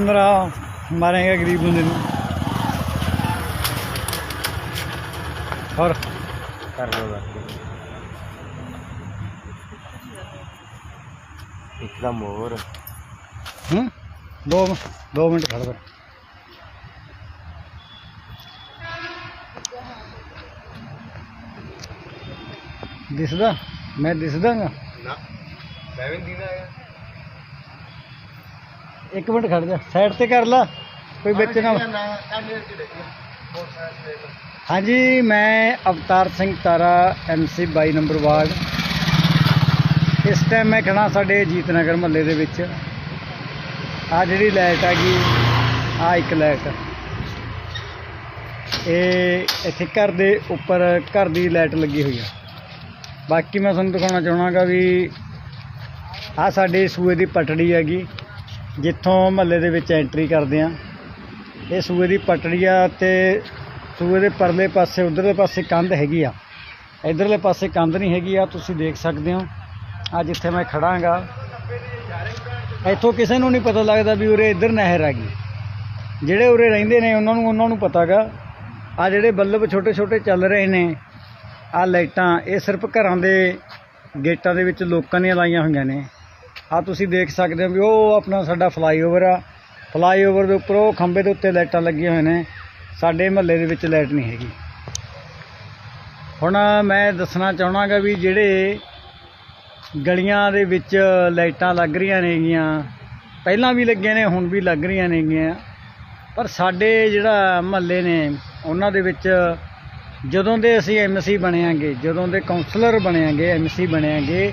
ਪਤੰਦਰਾ ਮਾਰੇਗਾ ਗਰੀਬ ਬੰਦੇ ਨੂੰ। ਦਾ ਮੋਰ। ਹੂੰ? ਦੋ ਦੋ ਮਿੰਟ ਖੜ ਕਰ ਦਿਸਦਾ? ਮੈਂ ਦਿਸਦਾਗਾ। ਨਾ ਸੈਵਨ ਦੀ ਨਾ ਹੈਗਾ। ਇੱਕ ਮਿੰਟ ਖੜ ਜਾ ਸਾਈਡ ਤੇ ਕਰ ਲਾ ਕੋਈ ਵਿੱਚ ਨਾ ਹਾਂਜੀ ਮੈਂ Avtar Singh Tara MC 22 number ward. ਇਸ ਟਾਈਮ ਮੈਂ ਖੜਾ ਸਾਡੇ ਜੀਤ ਨਗਰ ਮਹੱਲੇ ਦੇ ਵਿੱਚ। ਆ ਜਿਹੜੀ ਲਾਈਟ ਹੈਗੀ ਆ ਇੱਕ ਲਾਈਟ ਇਹ ਇੱਥੇ ਘਰ ਦੇ ਉੱਪਰ ਘਰ ਦੀ ਲਾਈਟ ਲੱਗੀ ਹੋਈ ਆ। ਬਾਕੀ ਮੈਂ ਤੁਹਾਨੂੰ ਦਿਖਾਉਣਾ ਚਾਹਣਾਗਾ ਵੀ ਆ ਸਾਡੇ ਸੂਏ ਦੀ ਪਟੜੀ ਹੈਗੀ। ਜਿੱਥੋਂ ਮਹੱਲੇ ਦੇ ਵਿੱਚ ਐਂਟਰੀ ਕਰਦੇ ਆ ਇਹ ਸੂਏ ਦੀ ਪਟੜੀ ਆ ਤੇ ਸੂਏ ਦੇ ਪਰਲੇ ਪਾਸੇ, ਉਧਰਲੇ ਪਾਸੇ ਕੰਧ ਹੈਗੀ ਆ। ਇਧਰਲੇ ਪਾਸੇ ਕੰਧ ਨਹੀਂ ਹੈਗੀ ਆ, ਤੁਸੀਂ ਦੇਖ ਸਕਦੇ ਹੋ। ਆ ਜਿੱਥੇ ਮੈਂ ਖੜਾਂਗਾ। ਇੱਥੋਂ ਕਿਸੇ ਨੂੰ ਨਹੀਂ ਪਤਾ ਲੱਗਦਾ ਵੀ ਉਰੇ ਇੱਧਰ ਨਹਿਰ ਹੈਗੀ। ਜਿਹੜੇ ਉਰੇ ਰਹਿੰਦੇ ਨੇ, ਉਹਨਾਂ ਨੂੰ ਉਹਨਾਂ ਨੂੰ ਪਤਾਗਾ। ਆ ਜਿਹੜੇ ਬੱਲਬ ਛੋਟੇ ਛੋਟੇ ਚੱਲ ਰਹੇ ਨੇ ਆ ਲਾਈਟਾਂ, ਇਹ ਸਿਰਫ ਘਰਾਂ ਦੇ ਗੇਟਾਂ ਦੇ ਵਿੱਚ ਲੋਕਾਂ ਦੀਆਂ ਲਾਈਆਂ ਹੋਈਆਂ ਨੇ। ਆ ਤੁਸੀਂ ਦੇਖ ਸਕਦੇ ਹੋ ਵੀ ਉਹ ਆਪਣਾ ਸਾਡਾ ਫਲਾਈਓਵਰ ਆ। ਫਲਾਈਓਵਰ ਦੇ ਉੱਪਰ ਉਹ ਖੰਭੇ ਦੇ ਉੱਤੇ ਲਾਈਟਾਂ ਲੱਗੀਆਂ ਹੋਈਆਂ ਨੇ। ਸਾਡੇ ਮਹੱਲੇ ਦੇ ਵਿੱਚ ਲਾਈਟ ਨਹੀਂ ਹੈਗੀ। ਹੁਣ ਮੈਂ ਦੱਸਣਾ ਚਾਹਣਾਗਾ ਵੀ ਜਿਹੜੇ ਗਲੀਆਂ ਦੇ ਵਿੱਚ ਲਾਈਟਾਂ ਲੱਗ ਰਹੀਆਂ ਨੇਗੀਆਂ, ਪਹਿਲਾਂ ਵੀ ਲੱਗੀਆਂ ਨੇ, ਹੁਣ ਵੀ ਲੱਗ ਰਹੀਆਂ ਨੇਗੀਆਂ। ਪਰ ਸਾਡੇ ਜਿਹੜਾ ਮਹੱਲੇ ਨੇ, ਉਹਨਾਂ ਦੇ ਵਿੱਚ ਜਦੋਂ ਦੇ ਅਸੀਂ ਐਮਸੀ ਬਣਿਆਂਗੇ ਜਦੋਂ ਦੇ ਕਾਉਂਸਲਰ ਬਣਿਆਂਗੇ ਐਮਸੀ ਬਣਿਆਂਗੇ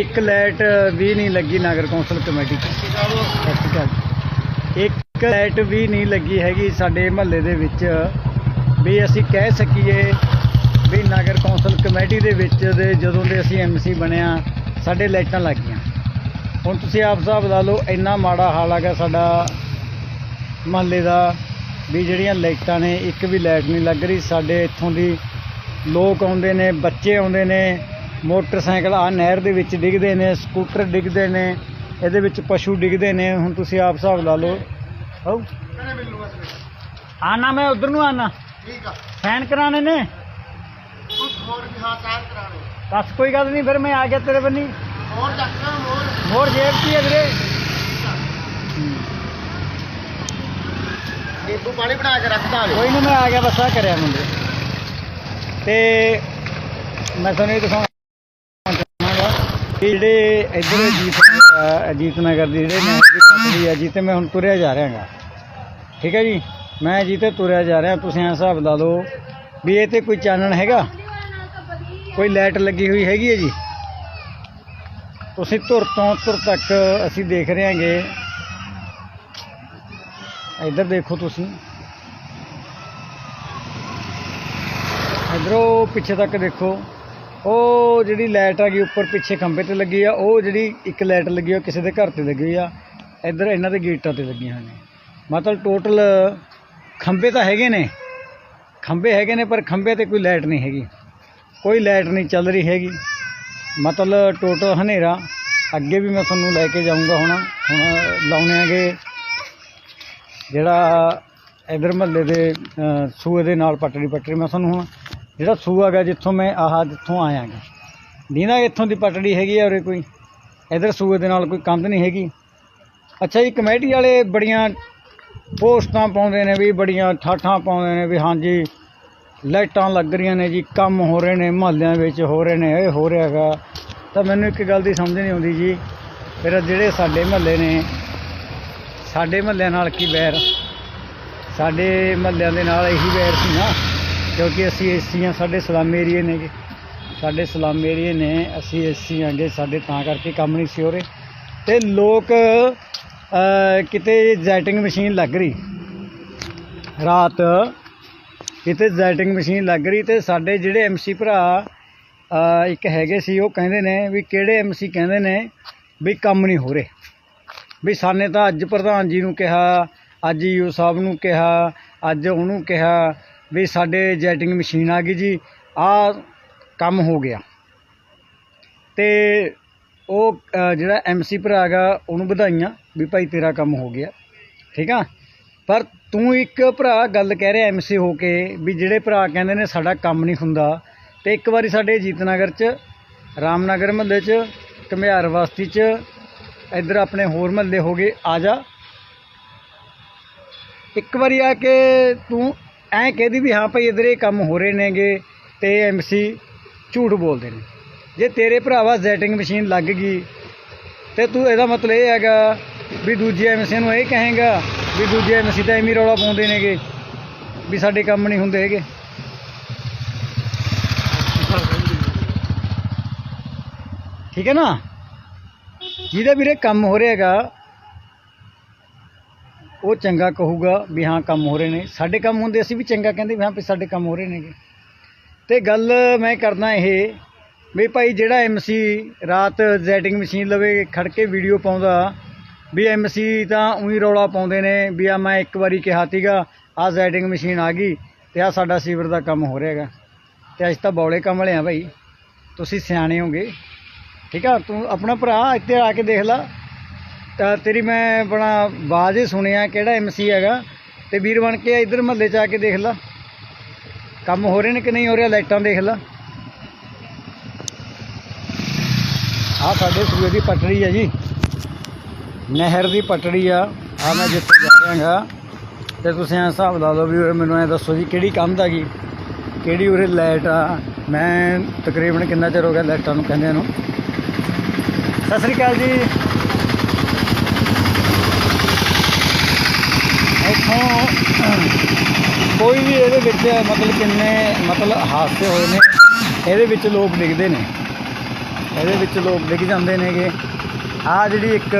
ਇੱਕ ਲਾਈਟ ਵੀ ਨਹੀਂ ਲੱਗੀ ਨਗਰ ਕੌਂਸਲ ਕਮੇਟੀ 'ਚ। ਸਤਿ ਸ਼੍ਰੀ ਅਕਾਲ ਇੱਕ ਲਾਈਟ ਵੀ ਨਹੀਂ ਲੱਗੀ ਹੈਗੀ ਸਾਡੇ ਮਹੱਲੇ ਦੇ ਵਿੱਚ। ਵੀ ਅਸੀਂ ਕਹਿ ਸਕੀਏ ਵੀ ਨਗਰ ਕੌਂਸਲ ਕਮੇਟੀ ਦੇ ਵਿੱਚ ਦੇ ਜਦੋਂ ਦੇ ਅਸੀਂ ਐਮਸੀ ਬਣਿਆ, ਸਾਡੇ ਲਾਈਟਾਂ ਲੱਗ ਗਈਆਂ। ਹੁਣ ਤੁਸੀਂ ਆਪ ਹਿਸਾਬ ਲਾ ਲਓ, ਇੰਨਾ ਮਾੜਾ ਹਾਲ ਹੈਗਾ ਸਾਡਾ ਮਹੱਲੇ ਦਾ ਵੀ ਜਿਹੜੀਆਂ ਲਾਈਟਾਂ ਨੇ, ਇੱਕ ਵੀ ਲਾਈਟ ਨਹੀਂ ਲੱਗ ਰਹੀ। ਸਾਡੇ ਇੱਥੋਂ ਦੀ ਲੋਕ ਆਉਂਦੇ ਨੇ, ਬੱਚੇ ਆਉਂਦੇ ਨੇ ਮੋਟਰਸਾਈਕਲ ਆ ਨਹਿਰ ਦੇ ਵਿੱਚ ਡਿੱਗਦੇ ਨੇ ਸਕੂਟਰ ਡਿੱਗਦੇ ਨੇ ਇਹਦੇ ਵਿੱਚ ਪਸ਼ੂ ਡਿੱਗਦੇ ਨੇ ਹੁਣ ਤੁਸੀਂ ਆਪ ਹਿਸਾਬ ਲਾ ਲਓ। ਹਉ ਆਣਾ ਮੈਂ ਉਧਰ ਨੂੰ ਆਣਾ ਠੀਕ ਆ। ਸਾਈਨ ਕਰਾਣੇ ਨੇ? ਕੁਝ ਹੋਰ ਵੀ ਹਾਂ ਸਾਰ ਕਰਾਣੇ ਬਸ ਕੋਈ ਗੱਲ ਨਹੀਂ ਫਿਰ ਮੈਂ ਆ ਗਿਆ ਤੇਰੇ ਬੰਨੀ ਹੋਰ ਚੱਕਣਾ ਮੋਰ ਹੋਰ। ਜੇਬ ਹੈ ਵੀਰੇ। ਨਿੰਬੂ ਪਾਣੀ ਬਣਾ ਕੇ ਰੱਖਦਾ ਕੋਈ ਨਹੀਂ ਮੈਂ ਆ ਗਿਆ ਬਸ ਆ ਕਰਿਆ ਮੁੰਡੇ। ਤੇ ਮੈਂ ਤੁਹਾਨੂੰ ਇਹ ਕਿ ਜਿਹੜੇ ਇੱਧਰ ਅਜੀਤ ਨਗਰ- ਅਜੀਤ ਨਗਰ ਦੀ ਜਿਹੜੇ ਨਹਿਰ ਦੀ ਪਟੜੀ ਆ ਜਿੱਤੇ ਮੈਂ ਹੁਣ ਤੁਰਿਆ ਜਾ ਰਿਹਾਗਾ ਠੀਕ ਹੈ ਜੀ? ਮੈਂ ਜਿੱਤੇ ਤੁਰਿਆ ਜਾ ਰਿਹਾ, ਤੁਸੀਂ ਐਂ ਹਿਸਾਬ ਲਾ ਲਓ ਵੀ ਇਹ ਤੇ ਕੋਈ ਚਾਨਣ ਹੈਗਾ? ਕੋਈ ਲਾਈਟ ਲੱਗੀ ਹੋਈ ਹੈਗੀ ਹੈ ਜੀ? ਤੁਸੀਂ ਧੁਰ ਤੋਂ ਧੁਰ ਤੱਕ ਅਸੀਂ ਦੇਖ ਰਹੇ ਹਾਂਗੇ। ਇੱਧਰ ਦੇਖੋ ਤੁਸੀਂ। ਇੱਧਰੋਂ ਪਿੱਛੇ ਤੱਕ ਦੇਖੋ। ਉਹ ਜਿਹੜੀ ਲਾਈਟ ਹੈਗੀ ਉੱਪਰ ਪਿੱਛੇ ਖੰਭੇ ਤੇ ਲੱਗੀ ਆ, ਉਹ ਜਿਹੜੀ ਇੱਕ ਲਾਈਟ ਲੱਗੀ ਆ ਕਿਸੇ ਦੇ ਘਰ ਤੇ ਲੱਗੀ ਆ। ਇੱਧਰ ਇਹਨਾਂ ਦੇ ਗੇਟਾਂ ਤੇ ਲੱਗੀਆਂ ਨੇ। ਮਤਲਬ ਟੋਟਲ ਖੰਭੇ ਤਾਂ ਹੈਗੇ ਨੇ, ਖੰਭੇ ਹੈਗੇ ਨੇ, ਪਰ ਖੰਭੇ ਤੇ ਕੋਈ ਲਾਈਟ ਨਹੀਂ ਹੈਗੀ। ਕੋਈ ਲਾਈਟ ਨਹੀਂ ਚੱਲ ਰਹੀ ਹੈਗੀ। ਮਤਲਬ ਟੋਟਲ ਹਨੇਰਾ। ਅੱਗੇ ਵੀ ਮੈਂ ਤੁਹਾਨੂੰ ਲੈ ਕੇ ਜਾਊਂਗਾ ਹੁਣ ਹੁਣ ਲਾਉਣੇ ਹੈਗੇ ਜਿਹੜਾ ਇਧਰ ਮਹੱਲੇ ਦੇ ਸੂਏ ਦੇ ਨਾਲ ਪਟੜੀ ਪਟੜੀ ਮੈਂ ਤੁਹਾਨੂੰ ਹੁਣ ਜਿਹੜਾ ਸੂਆ ਹੈਗਾ ਜਿੱਥੋਂ ਮੈਂ ਆਹ ਜਿੱਥੋਂ ਆਇਆ ਗਾ। ਨੀਨਾ ਇੱਥੋਂ ਦੀ ਪਟੜੀ ਹੈਗੀ ਆ ਉਰੇ ਕੋਈ। ਇਧਰ ਸੂਏ ਦੇ ਨਾਲ ਕੋਈ ਕੰਧ ਨਹੀਂ ਹੈਗੀ। ਅੱਛਾ ਜੀ, ਕਮੇਟੀ ਵਾਲੇ ਬੜੀਆਂ ਪੋਸਟਾਂ ਪਾਉਂਦੇ ਨੇ ਵੀ, ਬੜੀਆਂ ਠਾਠਾਂ ਪਾਉਂਦੇ ਨੇ ਵੀ, ਹਾਂਜੀ, ਲਾਈਟਾਂ ਲੱਗ ਰਹੀਆਂ ਨੇ ਜੀ, ਕੰਮ ਹੋ ਰਹੇ ਨੇ, ਮਹੱਲਿਆਂ ਵਿੱਚ ਹੋ ਰਹੇ ਨੇ, ਇਹ ਹੋ ਰਿਹਾ ਹੈਗਾ ਤਾਂ ਮੈਨੂੰ ਇੱਕ ਗੱਲ ਦੀ ਸਮਝ ਨਹੀਂ ਆਉਂਦੀ ਜੀ। ਫਿਰ ਜਿਹੜੇ ਸਾਡੇ ਮਹੱਲੇ ਨੇ, ਸਾਡੇ ਮਹੱਲਿਆਂ ਨਾਲ ਕੀ ਵੈਰ? ਸਾਡੇ ਮਹੱਲਿਆਂ ਦੇ ਨਾਲ ਇਹੀ ਵੈਰ ਸੀ ਨਾ। ਕਿਉਂਕਿ ਅਸੀਂ ਏਸੀ ਹਾਂ ਸਾਡੇ ਸਲਾਮ ਏਰੀਏ ਨੇਗੇ। ਸਾਡੇ ਸਲਾਮ ਏਰੀਏ ਨੇ, ਅਸੀਂ ਏਸੀ ਆਂਗੇ, ਸਾਡੇ ਤਾਂ ਕਰਕੇ ਕੰਮ ਨਹੀਂ ਸੀ ਹੋ ਰਹੇ। ਤੇ ਲੋਕ ਕਿਤੇ ਜੈਟਿੰਗ ਮਸ਼ੀਨ ਲੱਗ ਰਹੀ। ਰਾਤ ਕਿਤੇ ਜੈਟਿੰਗ ਮਸ਼ੀਨ ਲੱਗ ਰਹੀ ਤੇ ਸਾਡੇ ਜਿਹੜੇ ਐਮਸੀ ਭਰਾ ਇੱਕ ਹੈਗੇ ਸੀ, ਉਹ ਕਹਿੰਦੇ ਨੇ ਵੀ ਕਿਹੜੇ ਐਮਸੀ ਕਹਿੰਦੇ ਨੇ ਵੀ ਕੰਮ ਨਹੀਂ ਹੋ ਰਹੇ। ਵੀ ਸਾਨੇ ਤਾਂ ਅੱਜ ਪ੍ਰਧਾਨ ਜੀ ਨੂੰ ਕਿਹਾ, ਅੱਜ ਯੂ ਸਾਹਿਬ ਨੂੰ ਕਿਹਾ, ਅੱਜ ਉਹਨੂੰ ਕਿਹਾ ਵੀ ਸਾਡੇ ਜੈਟਿੰਗ ਮਸ਼ੀਨ ਆ ਗਈ ਜੀ ਆ ਕੰਮ ਹੋ ਗਿਆ। ਤੇ ਉਹ ਅ, ਜਿਹੜਾ ਐਮਸੀ ਭਰਾ ਹੈਗਾ ਉਹਨੂੰ ਵਧਾਈਆਂ ਵੀ ਭਾਈ ਤੇਰਾ ਕੰਮ ਹੋ ਗਿਆ। ਠੀਕ ਆ? ਪਰ ਤੂੰ ਇੱਕ ਭਰਾ ਗੱਲ ਕਹਿ ਰਿਹਾ ਐਮਸੀ ਹੋ ਕੇ ਵੀ ਜਿਹੜੇ ਭਰਾ ਕਹਿੰਦੇ ਨੇ ਸਾਡਾ ਕੰਮ ਨਹੀਂ ਹੁੰਦਾ ਤੇ ਇੱਕ ਵਾਰੀ ਸਾਡੇ ਜੀਤਨਗਰ ਚ ਰਾਮਨਗਰ ਮਹੱਲੇ ਚ ਘਮਿਆਰ ਬਸਤੀ ਚ ਇੱਧਰ ਆਪਣੇ ਹੋਰ ਮਹੱਲੇ ਹੋ ਗਏ ਆ ਜਾ। ਇੱਕ ਵਾਰੀ ਆ ਕੇ ਤੂੰ ਐਂ ਕਹਦੀ ਵੀ ਹਾਂ ਭਾਈ ਇੱਧਰ ਇਹ ਕੰਮ ਹੋ ਰਹੇ ਨੇਗੇ ਤੇ ਐਮਸੀ ਝੂਠ ਬੋਲਦੇ ਨੇ। ਜੇ ਤੇਰੇ ਭਰਾਵਾ ਜ਼ੈਟਿੰਗ ਮਸ਼ੀਨ ਲੱਗ ਗਈ ਤੇ ਤੂੰ ਇਹਦਾ ਮਤਲਬ ਇਹ ਹੈਗਾ ਵੀ ਦੂਜੇ ਐਮਸੀ ਨੂੰ ਇਹ ਕਹੇਗਾ ਵੀ ਦੂਜੇ ਐਮਸੀ ਤਾਂ ਐਵੇਂ ਰੌਲਾ ਪਾਉਂਦੇ ਨੇਗੇ ਵੀ ਸਾਡੇ ਕੰਮ ਨਹੀਂ ਹੁੰਦੇ ਹੈਗੇ। ਠੀਕ ਹੈ ਨਾ? ਜਿਹਦਾ ਵੀਰੇ ਕੰਮ ਹੋ ਰਿਹਾ ਹੈਗਾ ਉਹ ਚੰਗਾ ਕਹੂਗਾ ਵੀ ਹਾਂ, ਕੰਮ ਹੋ ਰਹੇ ਨੇ। ਸਾਡੇ ਕੰਮ ਹੁੰਦੇ ਅਸੀਂ ਵੀ ਚੰਗਾ ਕਹਿੰਦੇ ਵੀ ਹਾਂ, ਵੀ ਸਾਡੇ ਕੰਮ ਹੋ ਰਹੇ ਨੇਗੇ। ਤੇ ਗੱਲ ਮੈਂ ਕਰਦਾ ਇਹ ਵੀ ਭਾਈ ਜਿਹੜਾ ਐਮਸੀ ਰਾਤ ਜ਼ੈਟਿੰਗ ਮਸ਼ੀਨ ਲਵੇ ਖੜ ਕੇ ਵੀਡੀਓ ਪਾਉਂਦਾ, ਵੀ ਐਮਸੀ ਤਾਂ ਉਹੀ ਰੌਲਾ ਪਾਉਂਦੇ ਨੇ ਵੀ ਆ ਮੈਂ ਇੱਕ ਵਾਰੀ ਕਿਹਾ ਸੀਗਾ, ਆ ਜ਼ੈਟਿੰਗ ਮਸ਼ੀਨ ਆ ਗਈ ਤੇ ਆ ਸਾਡਾ ਸੀਵਰ ਦਾ ਕੰਮ ਹੋ ਰਿਹਾ ਹੈਗਾ। ਤੇ ਅੱਜ ਤਾਂ ਬੌਲੇ ਕੰਮ ਵਾਲੇ ਆ ਭਾਈ। ਤੁਸੀਂ ਸਿਆਣੇ ਹੋਗੇ। ਠੀਕ ਆ, ਤੂੰ ਆਪਣਾ ਭਰਾ ਇੱਥੇ ਆ ਕੇ ਦੇਖ ਲੈ। ਤਾਂ ਤੇਰੀ ਮੈਂ ਆਪਣਾ ਆਵਾਜ਼ ਹੀ ਸੁਣਿਆ ਕਿਹੜਾ ਐਮਸੀ ਹੈਗਾ। ਤੇ ਵੀਰ ਬਣ ਕੇ ਇੱਧਰ ਮਹੱਲੇ 'ਚ ਆ ਕੇ ਦੇਖ ਲਾ। ਕੰਮ ਹੋ ਰਹੇ ਨੇ ਕਿ ਨਹੀਂ ਹੋ ਰਿਹਾ, ਲਾਈਟਾਂ ਦੇਖ ਲਾ। ਆ ਸਾਡੇ ਸੂਏ ਦੀ ਪਟੜੀ ਹੈ ਜੀ। ਨਹਿਰ ਦੀ ਪਟੜੀ ਆ। ਆ ਮੈਂ ਜਿੱਥੇ ਜਾ ਰਿਹਾਗਾ ਤੇ ਤੁਸੀਂ ਐਂ ਹਿਸਾਬ ਲਾ ਲਓ ਵੀ ਮੈਨੂੰ ਐ ਦੱਸੋ ਜੀ ਕਿਹੜੀ ਕੰਧ ਆ ਗਈ, ਕਿਹੜੀ ਉਰੇ ਲਾਈਟ ਆ। ਮੈਂ ਤਕਰੀਬਨ ਕਿੰਨਾ ਚਿਰ ਹੋ ਗਿਆ ਲਾਈਟਾਂ ਨੂੰ ਕਹਿੰਦੇ ਨੂੰ। ਸਤਿ ਸ੍ਰੀ ਅਕਾਲ ਜੀ। ਇੱਥੋਂ ਕੋਈ ਵੀ ਇਹਦੇ ਵਿੱਚ ਮਤਲਬ ਕਿੰਨੇ ਮਤਲਬ ਹਾਦਸੇ ਹੋਏ ਨੇ, ਇਹਦੇ ਵਿੱਚ ਲੋਕ ਡਿੱਗਦੇ ਨੇ। ਇਹਦੇ ਵਿੱਚ ਲੋਕ ਡਿੱਗ ਜਾਂਦੇ ਨੇਗੇ। ਆਹ ਜਿਹੜੀ ਇੱਕ,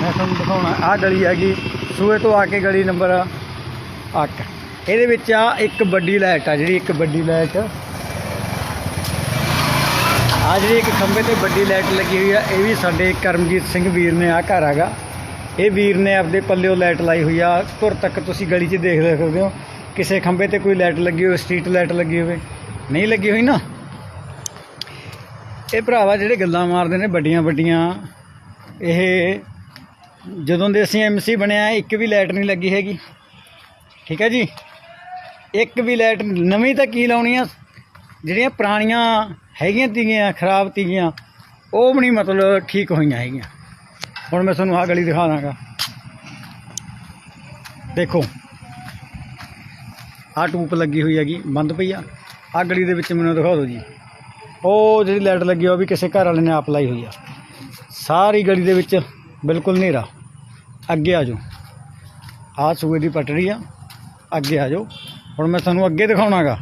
ਮੈਂ ਤੁਹਾਨੂੰ ਦਿਖਾਉਣਾ ਆਹ ਗਲੀ ਹੈਗੀ ਸੂਏ ਤੋਂ ਆ ਕੇ ਗਲੀ ਨੰਬਰ 8 ਇਹਦੇ ਵਿੱਚ ਆ ਇੱਕ ਵੱਡੀ ਲਾਈਟ ਆ, ਜਿਹੜੀ ਇੱਕ ਵੱਡੀ ਲਾਈਟ। ਆ ਜਿਹੜੀ ਇੱਕ ਖੰਭੇ ਤੇ ਵੱਡੀ ਲਾਈਟ ਲੱਗੀ ਹੋਈ ਆ, ਇਹ ਵੀ ਸਾਡੇ ਕਰਮਜੀਤ ਸਿੰਘ ਵੀਰ ਨੇ ਆ ਘਰ ਹੈਗਾ। ਇਹ ਵੀਰ ਨੇ ਆਪਦੇ ਪੱਲਿਓ ਲਾਈਟ ਲਾਈ ਹੋਈ ਆ। ਧੁਰ ਤੱਕ ਤੁਸੀਂ ਗਲੀ 'ਚ ਦੇਖ ਸਕਦੇ ਹੋ। ਕਿਸੇ ਖੰਭੇ ਤੇ ਕੋਈ ਲਾਈਟ ਲੱਗੀ ਹੋਵੇ, ਸਟਰੀਟ ਲਾਈਟ ਲੱਗੀ ਹੋਵੇ। ਨਹੀਂ ਲੱਗੀ ਹੋਈ ਨਾ? ਇਹ ਭਰਾਵਾ ਜਿਹੜੇ ਗੱਲਾਂ ਮਾਰਦੇ ਨੇ ਵੱਡੀਆਂ ਵੱਡੀਆਂ, ਇਹ ਜਦੋਂ ਦੇ ਅਸੀਂ ਐਮਸੀ ਬਣਿਆ, ਇੱਕ ਵੀ ਲਾਈਟ ਨਹੀਂ ਲੱਗੀ ਹੈਗੀ। ਠੀਕ ਹੈ ਜੀ? ਇੱਕ ਵੀ ਲਾਈਟ ਨਵੀਂ ਤਾਂ ਕੀ ਲਾਉਣੀ ਆ? ਜਿਹੜੀਆਂ ਪੁਰਾਣੀਆਂ ਹੈਗੀਆਂ ਤੀਗੀਆਂ, ਖਰਾਬ ਤੀਗੀਆਂ, ਉਹ ਵੀ ਨਹੀਂ ਮਤਲਬ ਠੀਕ ਹੋਈਆਂ ਹੈਗੀਆਂ। ਹੁਣ ਮੈਂ ਤੁਹਾਨੂੰ ਆਹ ਗਲੀ ਦਿਖਾ ਦਾਂਗਾ। ਦੇਖੋ। ਆਹ ਟੂਪ ਲੱਗੀ ਹੋਈ ਹੈਗੀ, ਬੰਦ ਪਈ ਆ। ਆਹ ਗਲੀ ਦੇ ਵਿੱਚ ਮੈਨੂੰ ਦਿਖਾ ਦਿਓ ਜੀ। ਉਹ ਜਿਹੜੀ ਲਾਈਟ ਲੱਗੀ ਉਹ ਵੀ ਕਿਸੇ ਘਰ ਵਾਲੇ ਨੇ ਆਪ ਲਾਈ ਹੋਈ ਆ। ਸਾਰੀ ਗਲੀ ਦੇ ਵਿੱਚ ਬਿਲਕੁਲ ਹਨੇਰਾ। ਅੱਗੇ ਆ ਜਾਓ। ਆਹ ਸੂਏ ਦੀ ਪਟੜੀ ਆ। ਅੱਗੇ ਆ ਜਾਓ। ਹੁਣ ਮੈਂ ਤੁਹਾਨੂੰ ਅੱਗੇ ਦਿਖਾਉਣਾਗਾ।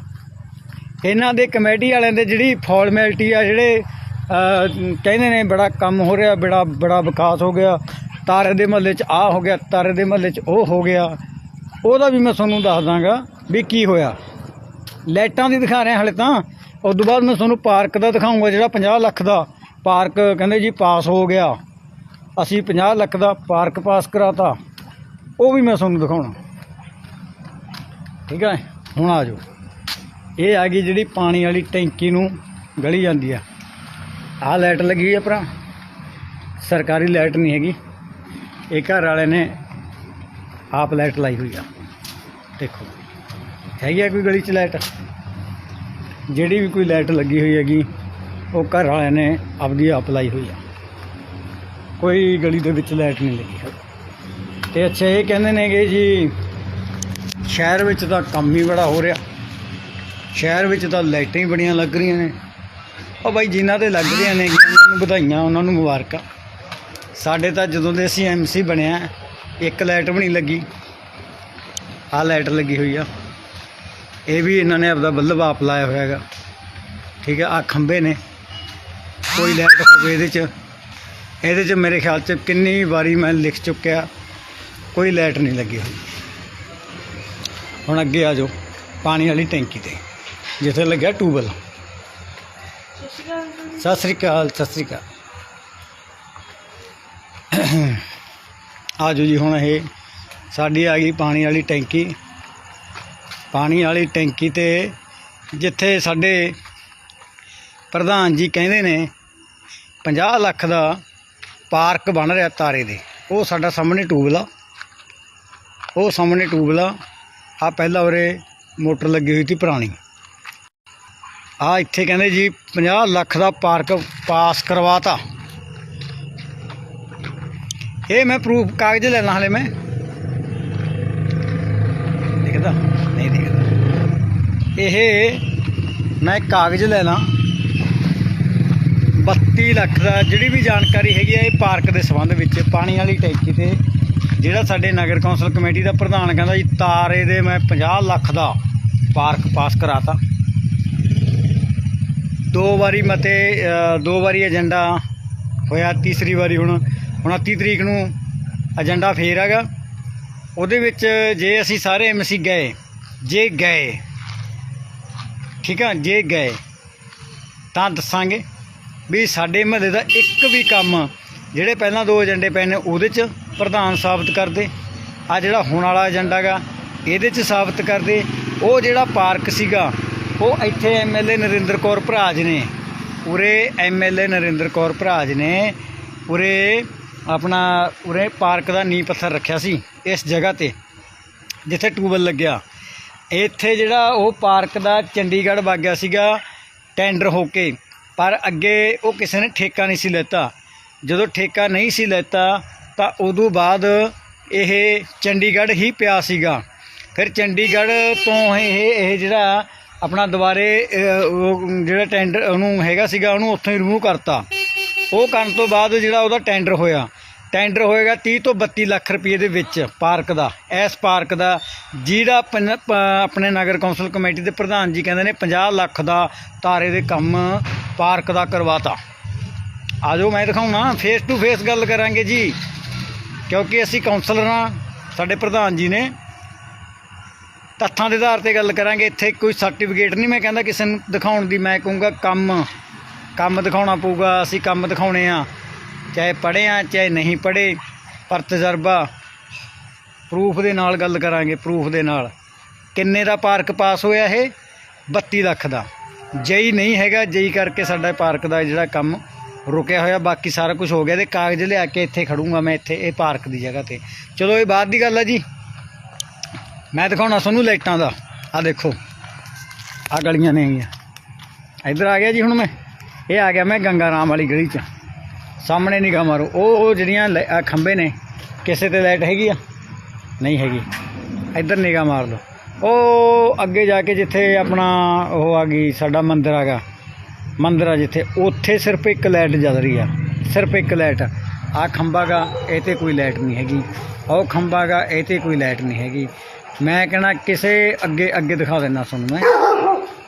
ਇਹਨਾਂ ਦੇ ਕਮੇਟੀ ਵਾਲਿਆਂ ਦੇ ਜਿਹੜੀ ਫਾਰਮੈਲਿਟੀ ਆ, ਜਿਹੜੇ ਕਹਿੰਦੇ ਨੇ ਬੜਾ ਕੰਮ ਹੋ ਰਿਹਾ, ਬੜਾ ਬੜਾ ਵਿਕਾਸ ਹੋ ਗਿਆ। ਤਾਰੇ ਦੇ ਮਹੱਲੇ 'ਚ ਆ ਹੋ ਗਿਆ, ਤਾਰੇ ਦੇ ਮਹੱਲੇ 'ਚ ਉਹ ਹੋ ਗਿਆ। ਉਹਦਾ ਵੀ ਮੈਂ ਤੁਹਾਨੂੰ ਦੱਸ ਦਾਂਗਾ ਵੀ ਕੀ ਹੋਇਆ। ਲਾਈਟਾਂ ਦੀ ਦਿਖਾ ਰਿਹਾ ਹਲੇ ਤਾਂ। ਉਸ ਤੋਂ ਬਾਅਦ ਮੈਂ ਤੁਹਾਨੂੰ ਪਾਰਕ ਦਾ ਦਿਖਾਊਂਗਾ, ਜਿਹੜਾ 50 ਲੱਖ ਦਾ। ਪਾਰਕ ਕਹਿੰਦੇ ਜੀ ਪਾਸ ਹੋ ਗਿਆ। ਅਸੀਂ 50 ਲੱਖ ਦਾ ਪਾਰਕ ਪਾਸ ਕਰਾਤਾ। ਉਹ ਵੀ ਮੈਂ ਤੁਹਾਨੂੰ ਦਿਖਾਉਣਾ। ਠੀਕ ਹੈ ਹੁਣ ਆ ਜਾਓ। ਇਹ ਆ ਗਈ ਜਿਹੜੀ ਪਾਣੀ ਵਾਲੀ ਟੈਂਕੀ ਨੂੰ ਗਲੀ ਜਾਂਦੀ ਆ। ਆਹ ਲਾਈਟ ਲੱਗੀ ਹੋਈ ਆ ਭਰਾ। ਸਰਕਾਰੀ ਲਾਈਟ ਨਹੀਂ ਹੈਗੀ। ਇਹ ਘਰ ਵਾਲੇ ਨੇ ਆਪ ਲਾਈਟ ਲਾਈ ਹੋਈ ਆ। ਦੇਖੋ, ਹੈਗੀ ਆ ਕੋਈ ਗਲੀ 'ਚ ਲਾਈਟ? ਜਿਹੜੀ ਵੀ ਕੋਈ ਲਾਈਟ ਲੱਗੀ ਹੋਈ ਹੈਗੀ, ਉਹ ਘਰ ਵਾਲਿਆਂ ਨੇ ਆਪਦੀ ਆਪ ਲਾਈ ਹੋਈ ਆ। ਕੋਈ ਗਲੀ ਦੇ ਵਿੱਚ ਲਾਈਟ ਨਹੀਂ ਲੱਗੀ ਹੋਈ ਤੇ ਅੱਛਾ, ਇਹ ਕਹਿੰਦੇ ਨੇਗੇ ਜੀ, ਸ਼ਹਿਰ ਵਿੱਚ ਤਾਂ ਕੰਮ ਹੀ ਬੜਾ ਹੋ ਰਿਹਾ। ਸ਼ਹਿਰ ਵਿੱਚ ਤਾਂ ਲਾਈਟਾਂ ਹੀ ਬੜੀਆਂ ਲੱਗ ਰਹੀਆਂ ਨੇ। ਉਹ ਬਾਈ ਜਿਨ੍ਹਾਂ ਦੇ ਲੱਗ ਰਹੀਆਂ ਨੇ ਉਹਨਾਂ ਨੂੰ ਵਧਾਈਆਂ, ਉਹਨਾਂ ਨੂੰ ਮੁਬਾਰਕਾਂ। ਸਾਡੇ ਤਾਂ ਜਦੋਂ ਦੇ ਅਸੀਂ ਐਮਸੀ ਬਣਿਆ, ਇੱਕ ਲਾਈਟ ਵੀ ਨਹੀਂ ਲੱਗੀ। ਆਹ ਲਾਈਟ ਲੱਗੀ ਹੋਈ ਆ। ਇਹ ਵੀ ਇਹਨਾਂ ਨੇ ਆਪਦਾ ਬੱਲਬ ਆਪ ਲਾਇਆ ਹੋਇਆ ਹੈਗਾ। ਠੀਕ ਹੈ ਆ ਖੰਭੇ ਨੇ। ਕੋਈ ਲਾਈਟ ਹੋਵੇ ਇਹਦੇ 'ਚ। ਇਹਦੇ 'ਚ ਮੇਰੇ ਖਿਆਲ 'ਚ ਕਿੰਨੀ ਵਾਰੀ ਮੈਂ ਲਿਖ ਚੁੱਕਿਆ, ਕੋਈ ਲਾਈਟ ਨਹੀਂ ਲੱਗੀ ਹੋਈ। ਹੁਣ ਅੱਗੇ ਆ ਜਾਓ, ਪਾਣੀ ਵਾਲੀ ਟੈਂਕੀ ਤੇ, ਜਿੱਥੇ ਲੱਗਿਆ ਟੂਬਲ ਸਤਿ ਸ੍ਰੀ ਅਕਾਲ, ਸਤਿ ਸ੍ਰੀ ਅਕਾਲ। ਆਜੋ ਜੀ ਹੁਣ ਇਹ ਸਾਡੀ ਆ ਗਈ ਪਾਣੀ ਵਾਲੀ ਟੈਂਕੀ। ਪਾਣੀ ਵਾਲੀ ਟੈਂਕੀ ਤੇ ਜਿੱਥੇ ਸਾਡੇ ਪ੍ਰਧਾਨ ਜੀ ਕਹਿੰਦੇ ਨੇ 50 ਲੱਖ ਦਾ ਪਾਰਕ ਬਣ ਰਿਹਾ ਤਾਰੇ ਦੇ। ਉਹ ਸਾਡਾ ਸਾਹਮਣੇ ਟੂਬਲਾ। ਉਹ ਸਾਹਮਣੇ ਟੂਬਲਾ। ਆ ਆ ਪਹਿਲਾਂ ਉਰੇ ਮੋਟਰ ਲੱਗੀ ਹੋਈ ਸੀ ਪੁਰਾਣੀ। ਆ ਇੱਥੇ ਕਹਿੰਦੇ ਜੀ 50 ਲੱਖ ਦਾ ਪਾਰਕ ਪਾਸ ਕਰਵਾਤਾ। ਇਹ ਮੈਂ ਪ੍ਰੂਫ ਕਾਗਜ਼ ਲੈਣਾ ਹਲੇ ਮੈਂ। ਦਿਖਦਾ, ਨਹੀਂ ਦਿਖਦਾ। ਇਹ ਮੈਂ ਕਾਗਜ਼ ਲੈਣਾ 32 ਲੱਖ ਦਾ ਜਿਹੜੀ ਵੀ ਜਾਣਕਾਰੀ ਹੈਗੀ ਆ ਇਹ ਪਾਰਕ ਦੇ ਸੰਬੰਧ ਵਿੱਚ ਪਾਣੀ ਵਾਲੀ ਟੈਂਕੀ ਤੇ, ਜਿਹੜਾ ਸਾਡੇ ਨਗਰ ਕੌਂਸਲ ਕਮੇਟੀ ਦਾ ਪ੍ਰਧਾਨ ਕਹਿੰਦਾ ਜੀ, ਤਾਰੇ ਦੇ ਮੈਂ 50 ਲੱਖ ਦਾ ਪਾਰਕ ਪਾਸ ਕਰਾਤਾ। ਦੋ ਵਾਰੀ ਮਤੇ ਦੋ ਵਾਰੀ ਏਜੰਡਾ ਹੋਇਆ, ਤੀਸਰੀ ਵਾਰੀ ਹੁਣ 29 ਤਰੀਕ ਨੂੰ ਏਜੰਡਾ ਫੇਰ ਹੈਗਾ। ਉਹਦੇ ਵਿੱਚ ਜੇ ਅਸੀਂ ਸਾਰੇ ਐਮਸੀ ਗਏ, ਜੇ ਗਏ, ਠੀਕ ਆ, ਜੇ ਗਏ, ਤਾਂ ਦੱਸਾਂਗੇ ਵੀ ਸਾਡੇ ਮਹੱਲੇ ਦਾ ਇੱਕ ਵੀ ਕੰਮ ਜਿਹੜੇ ਪਹਿਲਾਂ ਦੋ ਏਜੰਡੇ ਪਏ ਨੇ, ਉਹਦੇ 'ਚ ਪ੍ਰਧਾਨ ਸਾਬਤ ਕਰਦੇ ਆ ਜਿਹੜਾ ਹੁਣ ਵਾਲਾ ਏਜੰਡਾ ਗਾ ਇਹਦੇ 'ਚ ਸਾਬਤ ਕਰਦੇ ਉਹ ਜਿਹੜਾ ਪਾਰਕ ਸੀਗਾ ਉਹ ਇੱਥੇ ਐਮਐਲਏ ਨਰਿੰਦਰ ਕੌਰ ਭਰਾਜ ਨੇ। ਉਰੇ ਐਮਐਲਏ ਨਰਿੰਦਰ ਕੌਰ ਭਰਾਜ ਨੇ। ਉਰੇ ਆਪਣਾ, ਉਰੇ ਪਾਰਕ ਦਾ ਨੀਂਹ ਪੱਥਰ ਰੱਖਿਆ ਸੀ ਇਸ ਜਗ੍ਹਾ ਤੇ, ਜਿੱਥੇ ਟੂਬਲ ਲੱਗਿਆ। ਇੱਥੇ ਜਿਹੜਾ ਉਹ ਪਾਰਕ ਦਾ ਚੰਡੀਗੜ੍ਹ ਵਗ ਗਿਆ ਸੀਗਾ ਟੈਂਡਰ ਹੋ ਕੇ। ਪਰ ਅੱਗੇ ਉਹ ਕਿਸੇ ਨੇ ਠੇਕਾ ਨਹੀਂ ਸੀ ਲੈਤਾ। ਜਦੋਂ ਠੇਕਾ ਨਹੀਂ ਸੀ ਲੈਤਾ, ਤਾਂ ਉਦੋਂ ਬਾਅਦ ਇਹ ਚੰਡੀਗੜ੍ਹ ਹੀ ਪਿਆ ਸੀਗਾ। ਫਿਰ ਚੰਡੀਗੜ੍ਹ ਤੋਂ ਇਹ ਇਹ ਜਿਹੜਾ ਆਪਣਾ ਦੁਬਾਰੇ ਉਹ ਜਿਹੜਾ ਟੈਂਡਰ ਉਹਨੂੰ ਹੈਗਾ ਸੀਗਾ, ਉਹਨੂੰ ਉੱਥੋਂ ਹੀ ਰਿਮੂਵ ਕਰਤਾ। ਉਹ ਕਰਨ ਤੋਂ ਬਾਅਦ ਜਿਹੜਾ ਉਹਦਾ ਟੈਂਡਰ ਹੋਇਆ। ਟੈਂਡਰ ਹੋਏਗਾ 30 ਤੋਂ 32 ਲੱਖ ਰੁਪਏ ਦੇ ਵਿੱਚ ਪਾਰਕ ਦਾ। ਇਸ ਪਾਰਕ ਦਾ ਜਿਹੜਾ ਪਨ- ਆਪਣੇ ਨਗਰ ਕੌਂਸਲ ਕਮੇਟੀ ਦੇ ਪ੍ਰਧਾਨ ਜੀ ਕਹਿੰਦੇ ਨੇ 50 ਲੱਖ ਦਾ ਤਾਰੇ ਦੇ ਕੰਮ ਪਾਰਕ ਦਾ ਕਰਵਾਤਾ। ਆਜੋ ਮੈਂ ਦਿਖਾਉਣਾ। ਫੇਸ ਟੂ ਫੇਸ ਗੱਲ ਕਰਾਂਗੇ ਜੀ। ਕਿਉਂਕਿ ਅਸੀਂ ਕਾਉਂਸਲਰ ਹਾਂ ਸਾਡੇ ਪ੍ਰਧਾਨ ਜੀ ਨੇ ਤੱਥਾਂ ਦੇ ਆਧਾਰ ਤੇ ਗੱਲ ਕਰਾਂਗੇ। ਇੱਥੇ ਕੋਈ ਸਰਟੀਫਿਕੇਟ ਨਹੀਂ ਮੈਂ ਕਹਿੰਦਾ ਕਿਸੇ ਨੂੰ ਦਿਖਾਉਣ ਦੀ। ਮੈਂ ਕਹੂੰਗਾ ਕੰਮ ਕੰਮ ਦਿਖਾਉਣਾ ਪਊਗਾ। ਅਸੀਂ ਕੰਮ ਦਿਖਾਉਣੇ ਆ। ਚਾਹੇ ਪੜ੍ਹੇ ਆ, ਚਾਹੇ ਨਹੀਂ ਪੜ੍ਹੇ, ਪਰ ਤਜਰਬਾ ਪ੍ਰੂਫ ਦੇ ਨਾਲ ਗੱਲ ਕਰਾਂਗੇ ਪ੍ਰੂਫ ਦੇ ਨਾਲ। ਕਿੰਨੇ ਦਾ ਪਾਰਕ ਪਾਸ ਹੋਇਆ ਇਹ? 32 ਲੱਖ ਦਾ। ਜਈ ਨਹੀਂ ਹੈਗਾ, ਜਈ ਕਰਕੇ ਸਾਡਾ ਪਾਰਕ ਦਾ ਜਿਹੜਾ ਕੰਮ ਰੁਕਿਆ ਹੋਇਆ। ਬਾਕੀ ਸਾਰਾ ਕੁਝ ਹੋ ਗਿਆ ਤੇ ਕਾਗਜ਼ ਲਿਆ ਕੇ ਇੱਥੇ ਖੜੂੰਗਾ ਮੈਂ ਇੱਥੇ, ਇਹ ਪਾਰਕ ਦੀ ਜਗ੍ਹਾ ਤੇ। ਚਲੋ, ਇਹ ਬਾਅਦ ਦੀ ਗੱਲ ਹੈ ਜੀ। ਮੈਂ ਦਿਖਾਉਣਾ ਤੁਹਾਨੂੰ ਲਾਈਟਾਂ ਦਾ। ਆ ਦੇਖੋ ਆ ਗਲੀਆਂ ਨੇ ਹੈਗੀਆਂ ਇੱਧਰ ਆ ਗਿਆ ਜੀ ਹੁਣ ਮੈਂ। ਇਹ ਆ ਗਿਆ ਮੈਂ ਗੰਗਾ ਰਾਮ ਵਾਲੀ ਗਲੀ 'ਚ। ਸਾਹਮਣੇ ਨਿਗਾਹ ਮਾਰੋ। ਉਹ ਉਹ ਜਿਹੜੀਆਂ ਲ- ਆਹ ਖੰਭੇ ਨੇ, ਕਿਸੇ ਤੇ ਲਾਈਟ ਹੈਗੀ ਆ? ਨਹੀਂ ਹੈਗੀ। ਇੱਧਰ ਨਿਗਾਹ ਮਾਰ ਲਓ। ਉਹ ਅੱਗੇ ਜਾ ਕੇ ਜਿੱਥੇ ਆਪਣਾ ਉਹ ਆ ਗਈ, ਸਾਡਾ ਮੰਦਿਰ ਆਗਾ ਮੰਦਿਰ ਆ ਜਿੱਥੇ। ਉੱਥੇ ਸਿਰਫ ਇੱਕ ਲਾਈਟ ਜਲ ਰਹੀ ਆ। ਸਿਰਫ ਇੱਕ ਲਾਈਟ। ਆ ਖੰਭਾ ਗਾ, ਇਹ ਤੇ ਕੋਈ ਲਾਈਟ ਨਹੀਂ ਹੈਗੀ। ਉਹ ਖੰਭਾ ਗਾ, ਇਹ ਤੇ ਕੋਈ ਲਾਈਟ ਨਹੀਂ ਹੈਗੀ। ਮੈਂ ਕਹਿਣਾ ਕਿਸੇ ਅੱਗੇ ਅੱਗੇ ਦਿਖਾ ਦਿੰਦਾ ਤੁਹਾਨੂੰ ਮੈਂ।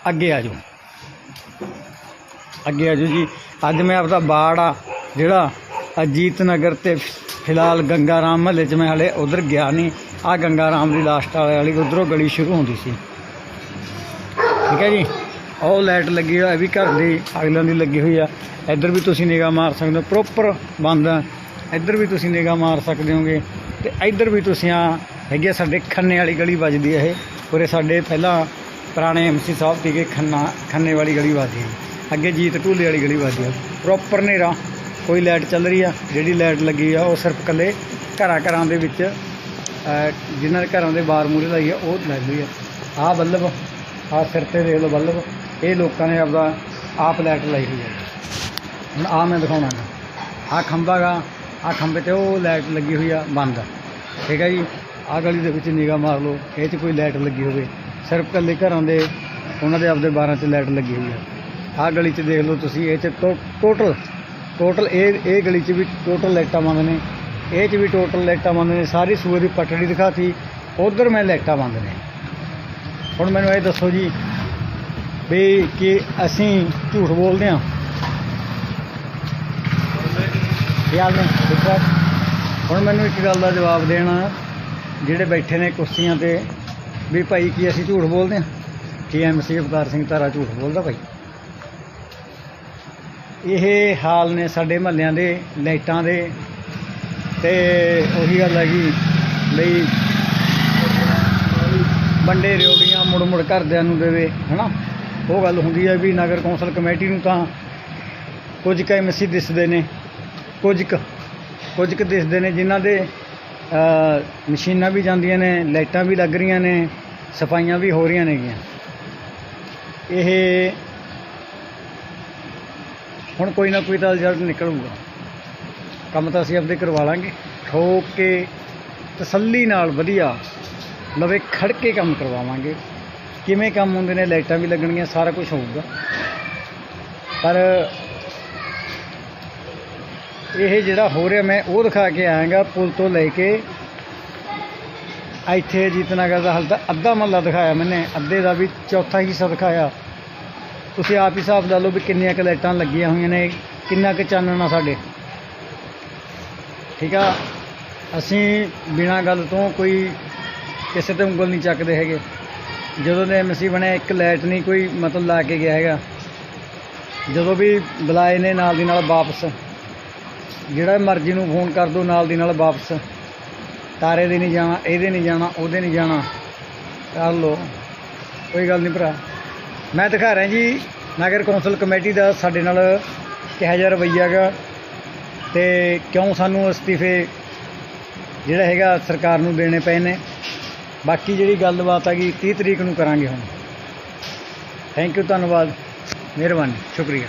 ਅੱਗੇ ਆ ਜਾਓ। ਅੱਗੇ ਆ ਜਾਓ ਜੀ। ਅੱਜ ਮੈਂ ਆਪਦਾ ਬਾੜ ਆ, ਜਿਹੜਾ ਅਜੀਤ ਨਗਰ ਤੇ ਫਿਲਹਾਲ ਗੰਗਾ ਰਾਮ ਮਹੱਲੇ 'ਚ ਮੈਂ ਹਲੇ ਉਧਰ ਗਿਆ ਨਹੀਂ ਆ ਗੰਗਾ ਰਾਮ ਦੀ ਲਾਸਟ ਵਾਲੇ ਵਾਲੀ ਉਧਰੋਂ ਗਲੀ ਸ਼ੁਰੂ ਹੁੰਦੀ ਸੀ। ਠੀਕ ਹੈ ਜੀ? ਉਹ ਲਾਈਟ ਲੱਗੀ ਹੋਈ ਆ ਵੀ ਘਰ ਦੀ ਅਗਲਾਂ ਦੀ ਲੱਗੀ ਹੋਈ ਆ। ਇੱਧਰ ਵੀ ਤੁਸੀਂ ਨਿਗਾਹ ਮਾਰ ਸਕਦੇ ਹੋ, ਪ੍ਰੋਪਰ ਬੰਦ ਆ। ਇੱਧਰ ਵੀ ਤੁਸੀਂ ਨਿਗਾਹ ਮਾਰ ਸਕਦੇ ਹੋਗੇ। ਤੇ ਇੱਧਰ ਵੀ ਤੁਸੀਂ ਆ ਹੈਗੀ ਆ ਸਾਡੇ ਖੰਨੇ ਵਾਲੀ ਗਲੀ ਵੱਜਦੀ ਹੈ ਇਹ। ਉਰੇ ਸਾਡੇ ਪਹਿਲਾਂ ਪੁਰਾਣੇ ਐਮਸੀ ਸਾਹਿਬ ਸੀਗੇ, ਖੰਨਾ, ਖੰਨੇ ਵਾਲੀ ਗਲੀ ਵੱਜਦੀ ਹੈ ਅੱਗੇ ਜੀਤ ਢੂਲੇ ਵਾਲੀ ਗਲੀ ਵੱਜਦੀ ਹੈ ਪ੍ਰੋਪਰ ਹਨੇਰਾ, ਕੋਈ ਲਾਈਟ ਚੱਲ ਰਹੀ ਆ, ਜਿਹੜੀ ਲਾਈਟ ਲੱਗੀ ਆ, ਉਹ ਸਿਰਫ ਇਕੱਲੇ ਘਰਾਂ ਘਰਾਂ ਦੇ ਵਿੱਚ ਜਿਨ੍ਹਾਂ ਦੇ ਘਰਾਂ ਦੇ ਬਾਹਰ ਮੂਹਰੇ ਲਾਈ ਆ, ਉਹ ਲੱਗਦੀ ਆ। ਆਹ ਬੱਲਬ ਆਹ ਸਿਰ ਤੇ ਦੇਖ ਲਓ ਬੱਲਬ, ਇਹ ਲੋਕਾਂ ਨੇ ਆਪਦਾ ਆਪ ਲਾਈਟ ਲਾਈ ਹੋਈ ਹੈ ਹੁਣ ਆ ਮੈਂ ਦਿਖਾਉਣਾ। ਗਾ ਆਹ ਖੰਭਾ ਗਾ, ਆਹ ਖੰਭੇ ਤੇ ਉਹ ਲਾਈਟ ਲੱਗੀ ਹੋਈ ਆ, ਬੰਦ। ਠੀਕ ਹੈ ਜੀ? ਆਹ ਗਲੀ ਦੇ ਵਿੱਚ ਨਿਗਾਹ ਮਾਰ ਲਓ, ਇਹ 'ਚ ਕੋਈ ਲਾਈਟ ਲੱਗੀ ਹੋਵੇ। ਸਿਰਫ ਇਕੱਲੇ ਘਰਾਂ ਦੇ, ਉਹਨਾਂ ਦੇ ਆਪਦੇ 12 'ਚ ਲਾਈਟ ਲੱਗੀ ਹੋਈ ਆ। ਆਹ ਗਲੀ 'ਚ ਦੇਖ ਲਓ ਤੁਸੀਂ, ਇਹ 'ਚ ਟੋਟਲ ਟੋਟਲ ਇਹ ਇਹ ਗਲੀ 'ਚ ਵੀ ਟੋਟਲ ਲਾਈਟਾਂ ਬੰਦ ਨੇ। ਇਹ 'ਚ ਵੀ ਟੋਟਲ ਲਾਈਟਾਂ ਬੰਦ ਨੇ, ਸਾਰੀ ਸੂਏ ਦੀ ਪਟੜੀ ਦਿਖਾਤੀ, ਉਧਰ ਮੈਂ ਲਾਈਟਾਂ ਬੰਦ ਨੇ। ਹੁਣ ਮੈਨੂੰ ਇਹ ਦੱਸੋ ਜੀ ਵੀ ਕਿ ਅਸੀਂ ਝੂਠ ਬੋਲਦੇ ਹਾਂ? ਯਾਰ ਨੇ? ਹੁਣ ਮੈਨੂੰ ਇੱਕ ਗੱਲ ਦਾ ਜਵਾਬ ਦੇਣਾ। ਜਿਹੜੇ ਬੈਠੇ ਨੇ ਕੁਰਸੀਆਂ ਤੇ, ਵੀ ਭਾਈ ਕੀ ਅਸੀਂ ਝੂਠ ਬੋਲਦੇ ਹਾਂ? ਕੀ ਐਮਸੀ ਅਵਤਾਰ ਸਿੰਘ ਧਾਰਾ ਝੂਠ ਬੋਲਦਾ ਭਾਈ। ਇਹ ਹਾਲ ਨੇ ਸਾਡੇ ਮਹੱਲਿਆਂ ਦੇ, ਲਾਈਟਾਂ ਦੇ, ਤੇ ਉਹੀ ਗੱਲ ਹੈਗੀ ਬਈ ਬੰਡੇ ਰਿਓੜੀਆਂ ਮੁੜ ਮੁੜ ਘਰਦਿਆਂ ਨੂੰ ਦੇਵੇ, ਹਨਾ? ਉਹ ਗੱਲ ਹੁੰਦੀ ਹੈ ਵੀ ਨਗਰ ਕੌਂਸਲ ਕਮੇਟੀ ਨੂੰ ਤਾਂ ਕੁਝ ਕੁ ਐਮਸੀ ਦਿਸਦੇ ਨੇ, ਕੁਝ ਕੁ ਕੁਝ ਕੁ ਦਿਸਦੇ ਨੇ ਜਿਨ੍ਹਾਂ ਦੇ ਮਸ਼ੀਨਾਂ ਵੀ ਜਾਂਦੀਆਂ ਨੇ, ਲਾਈਟਾਂ ਵੀ ਲੱਗ ਰਹੀਆਂ ਨੇ, ਸਫਾਈਆਂ ਵੀ ਹੋ ਰਹੀਆਂ ਨੇਗੀਆਂ। ਇਹ ਹੁਣ ਕੋਈ ਨਾ ਕੋਈ ਤਾਂ ਰਿਜ਼ਲਟ ਨਿਕਲੂਗਾ। ਕੰਮ ਤਾਂ ਅਸੀਂ ਆਪਦੇ ਕਰਵਾ ਲਾਂਗੇ। ਠੋਕ ਕੇ, ਤਸੱਲੀ ਨਾਲ ਵਧੀਆ ਲਵੇ ਖੜ ਕੇ ਕੰਮ ਕਰਵਾਵਾਂਗੇ। ਕਿਵੇਂ ਕੰਮ ਹੁੰਦੇ ਨੇ, ਲਾਈਟਾਂ ਵੀ ਲੱਗਣਗੀਆਂ, ਸਾਰਾ ਕੁਝ ਹੋਊਗਾ। ਪਰ ਇਹ ਜਿਹੜਾ ਹੋ ਰਿਹਾ, ਮੈਂ ਉਹ ਦਿਖਾ ਕੇ ਆਇਆਗਾ ਪੁਲ ਤੋਂ ਲੈ ਕੇ। ਇੱਥੇ ਜੀਤਨਗਰ ਦਾ ਹਾਲ ਤਾਂ ਅੱਧਾ ਮਹੱਲਾ ਦਿਖਾਇਆ ਮੈਨੇ, ਅੱਧੇ ਦਾ ਵੀ, ਚੌਥਾ ਹਿੱਸਾ ਦਿਖਾਇਆ। ਤੁਸੀਂ ਆਪ ਹੀ ਹਿਸਾਬ ਲਾ ਲਓ ਵੀ ਕਿੰਨੀਆਂ ਕੁ ਲਾਈਟਾਂ ਲੱਗੀਆਂ ਹੋਈਆਂ ਨੇ, ਕਿੰਨਾ ਕੁ ਚਾਨਣਾ ਸਾਡੇ। ਠੀਕ ਆ? ਅਸੀਂ ਬਿਨਾਂ ਗੱਲ ਤੋਂ ਕੋਈ ਕਿਸੇ ਤੇ ਉਂਗਲ ਨਹੀਂ ਚੱਕਦੇ ਹੈਗੇ। ਜਦੋਂ ਦੇ ਐਮਸੀ ਬਣਿਆ, ਇੱਕ ਲਾਈਟ ਨਹੀਂ ਕੋਈ ਮਤਲਬ ਲਾ ਕੇ ਗਿਆ ਹੈਗਾ। ਜਦੋਂ ਵੀ ਬੁਲਾਏ ਨੇ ਨਾਲ ਦੀ ਨਾਲ ਵਾਪਸ। ਜਿਹੜਾ ਮਰਜ਼ੀ ਨੂੰ ਫੋਨ ਕਰ ਦੋ ਨਾਲ ਦੀ ਨਾਲ ਵਾਪਸ। ਤਾਰੇ ਦੇ ਨਹੀਂ ਜਾਣਾ, ਇਹਦੇ ਨਹੀਂ ਜਾਣਾ, ਉਹਦੇ ਨਹੀਂ ਜਾਣਾ। ਕਰ ਲੋ ਕੋਈ ਗੱਲ ਨਹੀਂ ਭਰਾ। ਮੈਂ ਦਿਖਾ ਰਿਹਾ ਜੀ, ਨਗਰ ਕੌਂਸਲ ਕਮੇਟੀ ਦਾ ਸਾਡੇ ਨਾਲ ਕਿਹੋ ਜਿਹਾ ਰਵੱਈਆ ਗਾ। ਤੇ ਕਿਉਂ ਸਾਨੂੰ ਅਸਤੀਫੇ ਜਿਹੜਾ ਹੈਗਾ ਸਰਕਾਰ ਨੂੰ ਦੇਣੇ ਪਏ ਨੇ। ਬਾਕੀ ਜਿਹੜੀ ਗੱਲਬਾਤ ਆ ਗਈ 30 ਤਰੀਕ ਨੂੰ ਕਰਾਂਗੇ ਹੁਣ। ਥੈਂਕ ਯੂ ਧੰਨਵਾਦ। ਮਿਹਰਬਾਨੀ। ਸ਼ੁਕਰੀਆ।